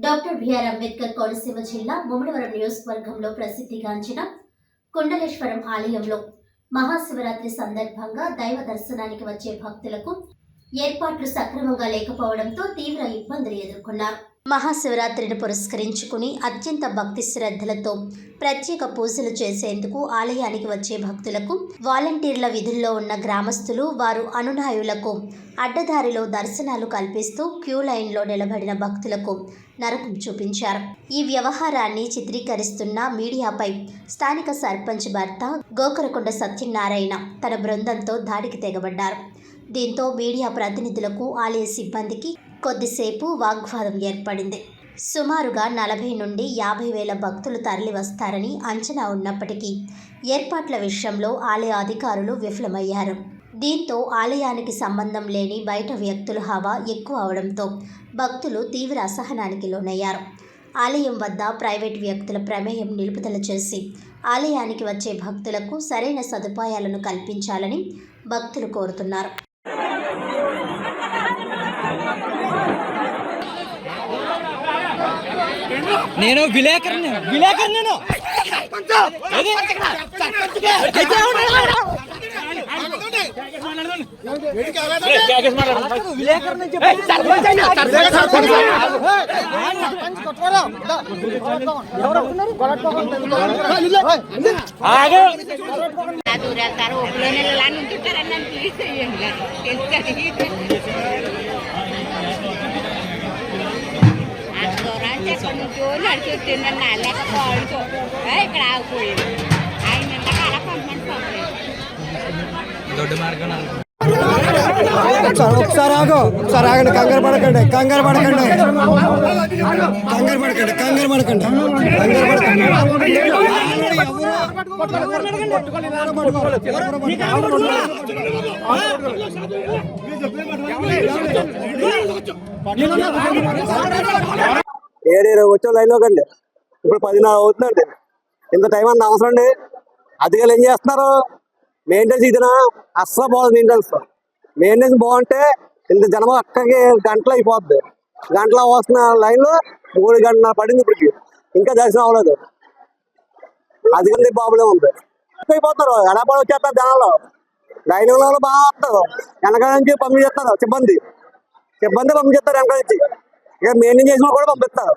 Doctor BR Ambedkar Konaseema జిల్లా ముమ్మడివరం నియోజకవర్గంలో ప్రసిద్ధిగాంచిన కుండలేశ్వరం ఆలయంలో మహాశివరాత్రి సందర్భంగా దైవ దర్శనానికి వచ్చే భక్తులకు ఏర్పాట్లు సక్రమంగా లేకపోవడంతో తీవ్ర ఇబ్బందులు ఎదుర్కొన్నారు. మహాశివరాత్రిని పురస్కరించుకుని అత్యంత భక్తి శ్రద్ధలతో ప్రత్యేక పూజలు చేసేందుకు ఆలయానికి వచ్చే భక్తులకు వాలంటీర్ల విధుల్లో ఉన్న గ్రామస్తులు వారు అనునాయులకు అడ్డదారిలో దర్శనాలు కల్పిస్తూ క్యూ లైన్లో నిలబడిన భక్తులకు నరకం చూపించారు. ఈ వ్యవహారాన్ని చిత్రీకరిస్తున్న మీడియాపై స్థానిక సర్పంచ్ భర్త గోకరకొండ సత్యనారాయణ తన బృందంతో దాడికి తెగబడ్డారు. దీంతో మీడియా ప్రతినిధులకు ఆలయ సిబ్బందికి కొద్దిసేపు వాగ్వాదం ఏర్పడింది. సుమారుగా నలభై నుండి యాభై వేల భక్తులు తరలి వస్తారని అంచనా ఉన్నప్పటికీ ఏర్పాట్ల విషయంలో ఆలయ అధికారులు విఫలమయ్యారు. దీంతో ఆలయానికి సంబంధం లేని బయట వ్యక్తుల హవా ఎక్కువ అవడంతో భక్తులు తీవ్ర అసహనానికి లోనయ్యారు. ఆలయం వద్ద ప్రైవేట్ వ్యక్తుల ప్రమేయం నిలుపుదల చేసి ఆలయానికి వచ్చే భక్తులకు సరైన సదుపాయాలను కల్పించాలని భక్తులు కోరుతున్నారు. నేను విలేకరుని విలేకరు నేను. దూరేస్తారు ఒప్పులోనే ఇలా నుంచుంటారని నన్ను ప్లీజ్ చేయండి దూరం అంటే ఎక్కడి నుంచో నడిచి నన్ను నాలేక పాడుకో ఇక్కడ ఆగిపోయింది ఆయన ఇంతకు అలా పంపమని పంపలేదు దొడ్డు మార్గం ఒకసారి ఒకసారి ఆగు ఒకసారి ఆగండి కంగారు పడకండి కంగారు పడకండి కంగారు పడకండి కంగారు పడకండి కంగారు పడకండి ఏడు ఇరవై వచ్చాం లైన్లో కండి. ఇప్పుడు పదిన్నర అవుతుందండి. ఇంత టైం అన్న అవసరం అండి అధికారులు ఏం చేస్తున్నారు? మెయింటెనెన్స్ ఇదినా? అస్సలు బాగుంది మెయింటెనెన్స్ మెయింటెనెన్స్ బాగుంటే ఇంత జనం అక్కడికి గంటలు అయిపోద్ది. గంటలు వస్తున్న లైన్లో మూడు గంటల పడింది ఇప్పటికి. ఇంకా దర్శనం అవ్వలేదు. అధికారులు ప్రాబ్లం ఉంది. అయిపోతారు. ఎడపడి వచ్చేస్తారు జనాలు. లైన్ వాళ్ళు బాగా వస్తారు. వెనక నుంచి పంపించేస్తారు. సిబ్బంది. సిబ్బంది పంపించేస్తారు వెనక నుంచి. ఇక మెయింటైన్ చేసిన కూడా పంపిస్తారు.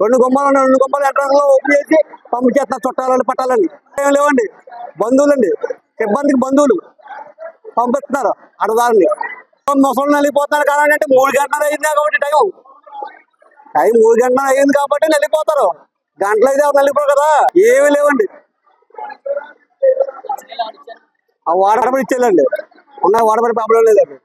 రెండు గుమ్మాలు ఉన్నాయి రెండు గుమ్మాలు ఎంట్రన్స్లో ఓపెన్ చేసి పంపించేస్తారు చుట్టాలని పట్టాలని. ఏం లేవండి బంధువులండి సిబ్బందికి బంధువులు పంపిస్తున్నారు అడదారిని ముసలు వెళ్ళిపోతున్నారు కానీ అంటే మూడు గంటలు అయింది కాబట్టి టైం టైం మూడు గంటలు అయింది కాబట్టి వెళ్ళిపోతారు గంటలు అయితే ఎవరు కదా ఏమీ లేవండి. ఆ వాటర్ ఇచ్చేయాలండి. ఉన్న వాడబడి ప్రాబ్లం లేదండి.